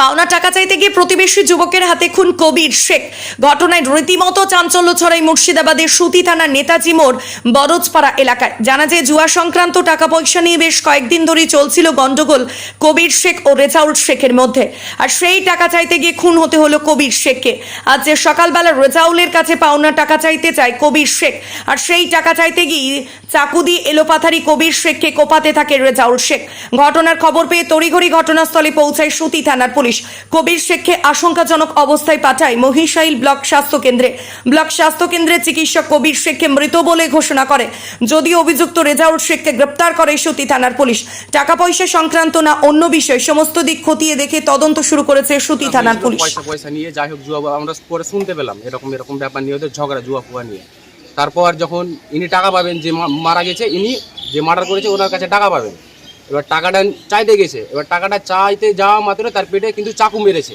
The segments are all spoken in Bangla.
পাওনা টাকা চাইতে গিয়ে প্রতিবেশী যুবকের হাতে খুন কবির শেখ। ঘটনায় রীতিমতো চাঞ্চল্য ছড়াই মুর্শিদাবাদের সুতি থানার নেতাজি মোড় বরজপাড়া এলাকায়। জানা যায়, জুয়া সংক্রান্ত টাকা পয়সা নিয়ে বেশ কয়েকদিন ধরেই চলছিল গন্ডগোল কবির শেখ ও রেজাউল শেখের মধ্যে। আর সেই টাকা চাইতে গিয়ে খুন হতে হলো কবির শেখকে। আজ যে সকালবেলা রেজাউলের কাছে পাওনা টাকা চাইতে চায় কবির শেখ, আর সেই টাকা চাইতে গিয়ে চাকু দিয়ে এলোপাথারি কবির শেখকে কোপাতে থাকে রেজাউল শেখ। ঘটনার খবর পেয়ে তড়িঘড়ি ঘটনাস্থলে পৌঁছায় সুতি থানার পুলিশ। কবির শেখকে আশঙ্কাজনক অবস্থায় পাঠায় মহিষাইল ব্লক স্বাস্থ্য কেন্দ্রে। ব্লক স্বাস্থ্য কেন্দ্রের চিকিৎসক কবির শেখকে মৃত বলে ঘোষণা করে। যদিও অভিযুক্ত রেজাউল শেখকে গ্রেপ্তার করে সুতি থানার পুলিশ। টাকা পয়সা সংক্রান্ত না অন্য বিষয় সমস্ত দিক খতিয়ে দেখে তদন্ত শুরু করেছে সুতি থানার পুলিশ। পয়সা পয়সা নিয়ে যাই হোক জুয়া আমরা পরে শুনতে পেলাম এরকম এরকম ব্যাপার নিয়ে ওদের ঝগড়া জুয়া ফুয়া নিয়ে। তারপর যখন ইনি টাকা পাবেন যে মারা গেছে ইনি যে মার্ডার করেছে ওনার কাছে টাকা পাবেন। এবার টাকাটা চাইতে গেছে। এবার টাকাটা চাইতে যাওয়া মাত্র তার পেটে কিন্তু চাকু মেরেছে।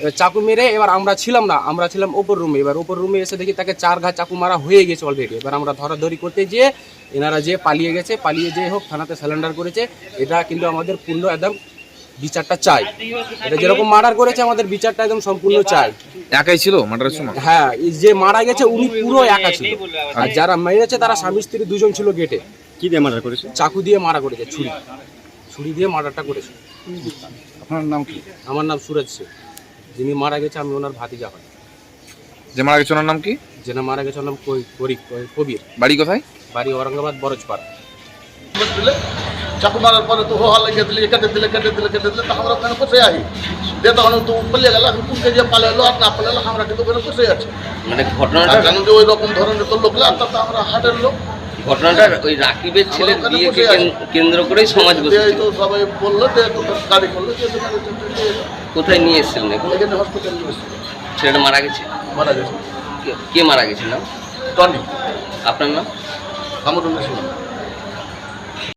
এবার চাকু মেরে এবার আমরা ছিলাম না আমরা ছিলাম ওপর রুমে। এবার ওপর রুমে এসে দেখি তাকে চার ঘা চাকু মারা হয়ে গেছে অলরেডি এবার আমরা ধরাধরি করতে যেয়ে এনারা যে পালিয়ে গেছে পালিয়ে যেয়ে হোক থানাতে স্যালেন্ডার করেছে এটা কিন্তু আমাদের পূর্ণ একদম বিচারটা চাই। এটা যেরকম মার্ডার করেছে আমাদের বিচারটা একদম সম্পূর্ণ চাই। একাই ছিল মার্ডারের সময় হ্যাঁ যে মারা গেছে উনি পুরো একা ছিল। আর যারা মেরেছে তারা স্বামী স্ত্রী দুজন ছিল গেটে কি দিয়ে মার্ডার করেছে? চাকু দিয়ে মারা করেছে ছুরি। ছুরি দিয়ে মার্ডারটা করেছে। আপনার নাম কি? আমার নাম সুরজ সিং যিনি মারা গেছে আমি ওনার ভাতিজা হয় যে মারা গেছে ওনার নাম কি? যিনি মারা গেছে ওর নাম কই- করি- কই- কবির। বাড়ি কোথায়? বাড়ি ঔরঙ্গাবাদ বরজপাড়া। দিলে চাকু মারার পরে তো হোহা লেগে দিলে কেটে দিলে কেটে দিলে কেটে দিলে তো আমরা ওখানে বসে আছি দিয়ে তখন তো পালিয়ে গেল এখন যে পালালো আর না পালালো আমরা কিন্তু ওখানে বসে আছি। মানে ঘটনাটা কেন যে ওই রকম ধরনের তো লোক লাগতো তো আমরা হাটের লোক। ঘটনাটা ওই রাকিবের ছেলের আমরা বিয়েকে কেন্দ্র করেই সমাজ বসেছিল তো সবাই বলল তো গাড়ি করল কোথায় নিয়ে এসেছিলেন হসপিটাল ছেলেটা মারা গেছে? মারা গেছে। কে- মারা গেছে নাম? টনি। আপনার নাম? ইসলাম